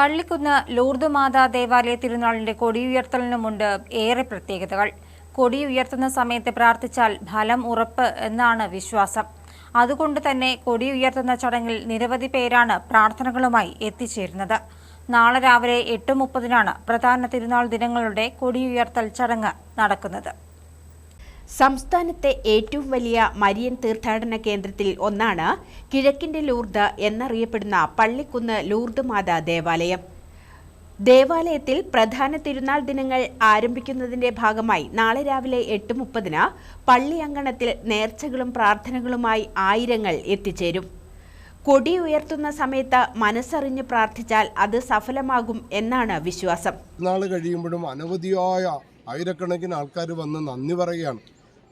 Pallikkunnu Lourdes മാതാ ദേവാലയ തിരുനാളിന്റെ കൊടിയുയർത്തലിനുമുണ്ട് ഏറെ പ്രത്യേകതകൾ. കൊടിയുയർത്തുന്ന സമയത്ത് പ്രാർത്ഥിച്ചാൽ ഫലം ഉറപ്പ് എന്നാണ് വിശ്വാസം. അതുകൊണ്ട് തന്നെ കൊടിയുയർത്തുന്ന ചടങ്ങിൽ നിരവധി പേരാണ് പ്രാർത്ഥനകളുമായി എത്തിച്ചേരുന്നത്. നാളെ രാവിലെ എട്ട് മുപ്പതിനാണ് പ്രധാന തിരുനാൾ ദിനങ്ങളുടെ കൊടിയുയർത്തൽ ചടങ്ങ് നടക്കുന്നത്. സംസ്ഥാനത്തെ ഏറ്റവും വലിയ മരിയൻ തീർത്ഥാടന കേന്ദ്രത്തിൽ ഒന്നാണ് കിഴക്കിന്റെ ലൂർദ് എന്നറിയപ്പെടുന്ന പള്ളിക്കുന്ന് ലൂർദ് മാതാ ദേവാലയം. ദേവാലയത്തിൽ പ്രധാന തിരുനാൾ ദിനങ്ങൾ ആരംഭിക്കുന്നതിന്റെ ഭാഗമായി നാളെ രാവിലെ എട്ട് മുപ്പതിന് പള്ളി അങ്കണത്തിൽ നേർച്ചകളും പ്രാർത്ഥനകളുമായി ആയിരങ്ങൾ എത്തിച്ചേരും. കൊടി ഉയർത്തുന്ന സമയത്ത് മനസ്സറിഞ്ഞ് പ്രാർത്ഥിച്ചാൽ അത് സഫലമാകും എന്നാണ് വിശ്വാസം. നാൾ കഴിയുമ്പോഴും അനവധിയായ ആയിരക്കണക്കിന് ആൾക്കാർ വന്ന് നന്ദി പറയുകയാണ്.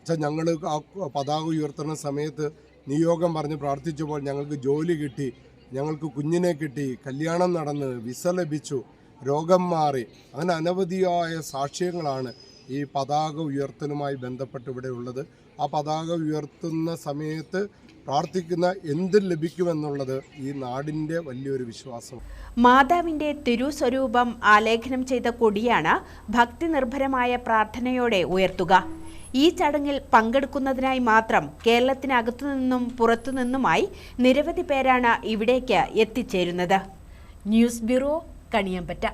വെച്ചാൽ ഞങ്ങൾ ആ പതാക ഉയർത്തുന്ന സമയത്ത് നിയോഗം പറഞ്ഞ് പ്രാർത്ഥിച്ചപ്പോൾ ഞങ്ങൾക്ക് ജോലി കിട്ടി ഞങ്ങൾക്ക് കുഞ്ഞിനെ കിട്ടി കല്യാണം നടന്ന് വിസ ലഭിച്ചു രോഗം മാറി. അങ്ങനെ അനവധിയായ സാക്ഷ്യങ്ങളാണ് ഈ പതാക ഉയർത്തലുമായി ബന്ധപ്പെട്ട് ഇവിടെ ഉള്ളത്. ആ പതാക ഉയർത്തുന്ന സമയത്ത് പ്രാർത്ഥിക്കുന്ന എന്ത് ലഭിക്കുമെന്നുള്ളത് ഈ നാടിന്റെ വലിയൊരു വിശ്വാസം. മാതാവിന്റെ തിരുസ്വരൂപം ആലേഖനം ചെയ്ത കൊടിയാണ് ഭക്തി നിർഭരമായ പ്രാർത്ഥനയോടെ ഉയർത്തുക. ഈ ചടങ്ങിൽ പങ്കെടുക്കുന്നതിനായി മാത്രം കേരളത്തിനകത്തു നിന്നും പുറത്തുനിന്നുമായി നിരവധി പേരാണ് ഇവിടേക്ക് എത്തിച്ചേരുന്നത്. News bureau Kaniyambetta.